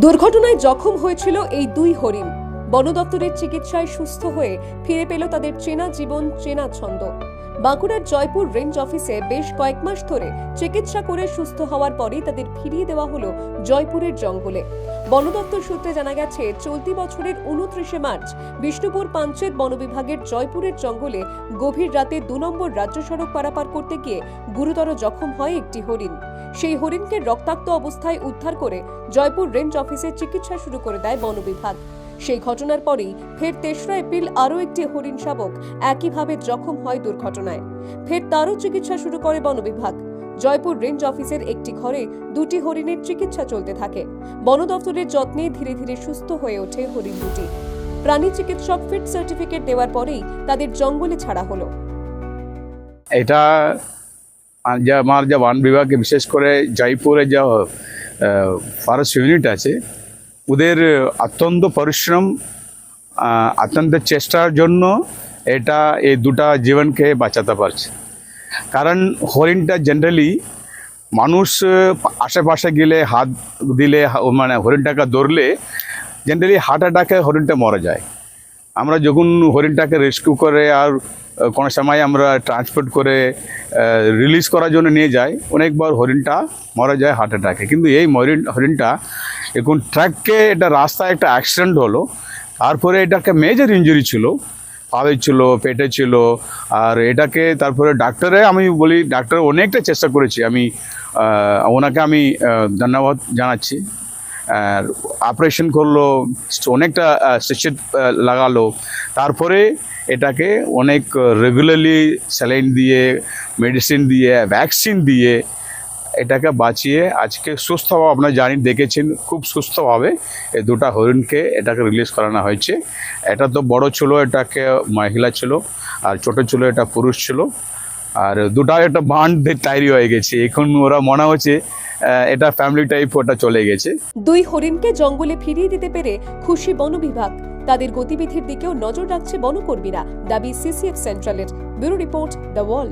দুর্ঘটনায় জখম হয়েছিল এই দুই হরিণ। বন দপ্তরের চিকিৎসায় সুস্থ হয়ে ফিরে পেল তাদের চেনা জীবন, চেনা ছন্দ। বাঁকুড়ার জয়পুর রেঞ্জ অফিসে বেশ কয়েক মাস ধরে চিকিৎসা করে সুস্থ হওয়ার পরেই তাদের ফিরিয়ে দেওয়া হলো জয়পুরের জঙ্গলে। বন দপ্তর সূত্রে জানা গেছে, চলতি বছরের উনত্রিশে মার্চ বিষ্ণুপুর পাঞ্চেত বন বিভাগের জয়পুরের জঙ্গলে গভীর রাতে দু নম্বর রাজ্য সড়ক পারাপার করতে গিয়ে গুরুতর জখম হয় একটি হরিণ। সেই হরিণকে রক্তাক্ত অবস্থায় উদ্ধার করে জয়পুর রেঞ্জ অফিসে চিকিৎসা শুরু করে দেয় বন বিভাগ। সেই ঘটনার পরেই ফের তেসরা এপ্রিল আরও একটি হরিণ শাবক একইভাবে জখম হয় দুর্ঘটনায়। ফের তারও চিকিৎসা শুরু করে বন বিভাগ। জয়পুর রেঞ্জ অফিসের একটি ঘরে দুটি হরিণের চিকিৎসা চলতে থাকে। বন দপ্তরের যত্নে ধীরে ধীরে সুস্থ হয়ে ওঠে হরিণ দুটি। প্রাণী চিকিৎসক ফিট সার্টিফিকেট দেওয়ার পরেই তাদের জঙ্গলে ছাড়া হলো। এটা আমার যা বন বিভাগে বিশেষ করে জয়পুরে যা ফরেস্ট ইউনিট আছে, ওদের অত্যন্ত পরিশ্রম অত্যন্ত চেষ্টার জন্য এটা এই দুটা জীবনকে বাঁচাতে পারছে। কারণ হরিণটা জেনারেলি মানুষ আশেপাশে গেলে হাত দিলে মানে হরিণটাকে ধরলে জেনারেলি হার্ট অ্যাটাকে হরিণটা মারা যায়। আমরা যখন হরিণটাকে রেস্কিউ করে আর কোনো সময় আমরা ট্রান্সপোর্ট করে রিলিজ করার জন্য নিয়ে যাই, অনেকবার হরিণটা মারা যায় হার্ট অ্যাটাকে কিন্তু এই মরিন হরিণটা এখন ট্র্যাককে এটা রাস্তায় একটা অ্যাক্সিডেন্ট হলো, তারপরে এটাকে মেজর ইঞ্জুরি ছিল, পায়ে ছিল, পেটে ছিল, আর এটাকে তারপরে ডাক্তারে আমি বলি, ডাক্তার অনেকটা চেষ্টা করেছি, আমি ওনাকে আমি ধন্যবাদ জানাচ্ছি। অপারেশন করল, অনেকটা স্টেচের লাগালো। তারপরে এটাকে অনেক রেগুলারলি স্যালাইন দিয়ে মেডিসিন দিয়ে ভ্যাকসিন দিয়ে এটাকে বাঁচিয়ে আজকে সুস্থভাবে আপনারা জানি, দেখেছেন, খুব সুস্থভাবে এই দুটা হরিণকে এটাকে রিলিজ করানো হয়েছে। এটা তো বড় ছিল, এটাকে মহিলা ছিল, আর ছোট ছিল, এটা পুরুষ ছিল। আর দুটা একটা বান্ড তৈরি হয়ে গেছে। এখন ওরা মনে হচ্ছে এটা ফ্যামিলি টাইপ ওটা চলে গেছে। দুই হরিণকে জঙ্গলে ফিরিয়ে দিতে পেরে খুশি বন বিভাগ। তাদের গতিবিধির দিকেও নজর রাখছে বনকর্মীরা, দাবি সিসিএফ সেন্ট্রালের ব্যুরো রিপোর্ট দ্য ওয়াল